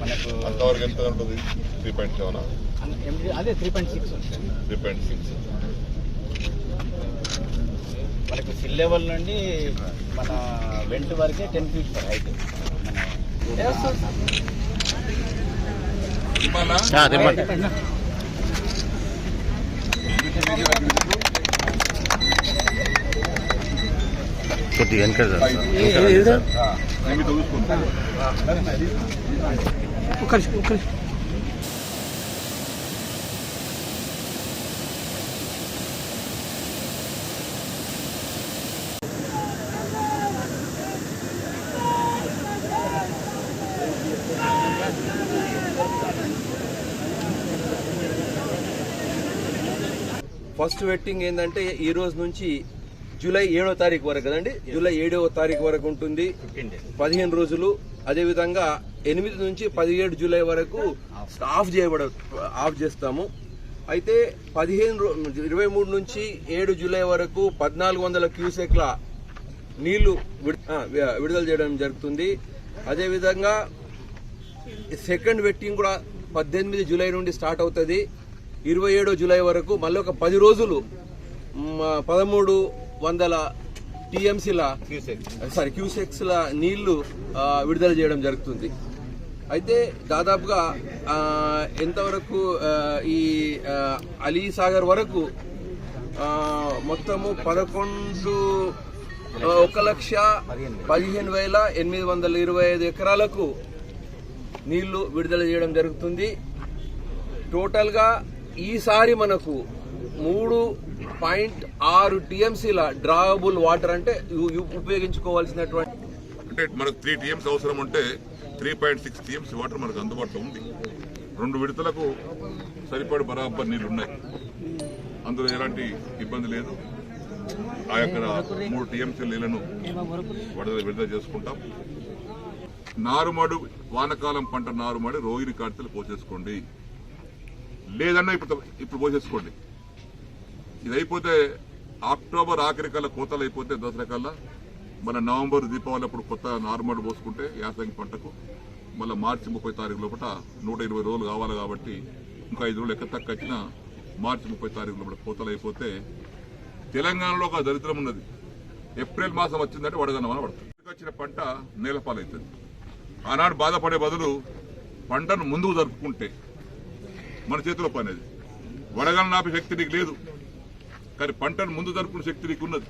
మనకు అంతవరకు ఎంత ఉంటుంది త్రీ పాయింట్ సెవెన్ అదే three point six three point six మనకు సిల్ లెవెల్ నుండి మన వెంట వరకే టెన్ ఫీట్ సార్ హైట్ కొద్దిగా వెనక ఫస్ట్ వెట్టింగ్ ఏంటంటే ఈ రోజు నుంచి జూలై ఏడో తారీఖు వరకు కదండి? జూలై ఏడవ తారీఖు వరకు ఉంటుంది. పదిహేను రోజులు. అదేవిధంగా ఎనిమిది నుంచి పదిహేడు జూలై వరకు ఆఫ్ చేయబడ ఆఫ్ చేస్తాము. అయితే పదిహేను ఇరవై మూడు నుంచి ఏడు జూలై వరకు పద్నాలుగు వందల క్యూసెక్ల నీళ్ళు విడుదల చేయడం జరుగుతుంది. అదేవిధంగా సెకండ్ వెట్టింగ్ కూడా పద్దెనిమిది జూలై నుండి స్టార్ట్ అవుతుంది. ఇరవై ఏడో జూలై వరకు మళ్ళీ ఒక పది రోజులు పదమూడు వందల టీఎంసీల సారీ క్యూసెక్స్ల నీళ్ళు విడుదల చేయడం జరుగుతుంది. అయితే దాదాపుగా ఎంతవరకు ఈ అలీ సాగర్ వరకు మొత్తము పదకొండు ఒక లక్ష పదిహేను వేల ఎనిమిది వందల ఇరవై ఐదు ఎకరాలకు నీళ్ళు విడుదల చేయడం జరుగుతుంది. టోటల్గా ఈసారి మనకు మూడు పాయింట్ ఆరు టీఎంసీల డ్రావబుల్ వాటర్ అంటే ఉపయోగించుకోవాల్సినటువంటి అంటే మనకు త్రీ టీఎంసీ అవసరం ఉంటే three point six TMC water మనకు అందుబాటులో ఉంది. రెండు విడతలకు సరిపడి బరాబర్ నీళ్ళు ఉన్నాయి అందులో ఎలాంటి ఇబ్బంది లేదు. ఆ యొక్క మూడు టీఎంసీ నీళ్ళను విడుదల విడుదల చేసుకుంటాం. నారుమడు వానకాలం పంట నారుమడి రోగిని కార్తెలు పోసేసుకోండి. లేదన్నా ఇప్పుడు ఇప్పుడు పోసేసుకోండి. ఇది అయిపోతే అక్టోబర్ ఆఖరి కల్లా కోతలు అయిపోతే దసరా కల్లా మన నవంబర్ దీపావళి అప్పుడు కొత్త నార్మల్ పోసుకుంటే యాసంగి పంటకు మళ్ళీ మార్చి ముప్పై తారీఖు లోపల నూట ఇరవై రోజులు కావాలి కాబట్టి ఇంకా ఐదు రోజులు ఎక్క తక్కువ మార్చి ముప్పై తారీఖు లోపల కోతలు అయిపోతే తెలంగాణలో ఒక దరిద్రం ఉన్నది. ఏప్రిల్ మాసం వచ్చిందంటే వడగన్నమని పడుతుంది వచ్చిన పంట నేలపాలవుతుంది ఆనాడు బాధపడే బదులు పంటను ముందుకు జరుపుకుంటే మన చేతిలో పని అది. వడగలను నాపే శక్తి నీకు లేదు. కానీ పంటను ముందు జరుపుకునే శక్తి నీకు ఉన్నది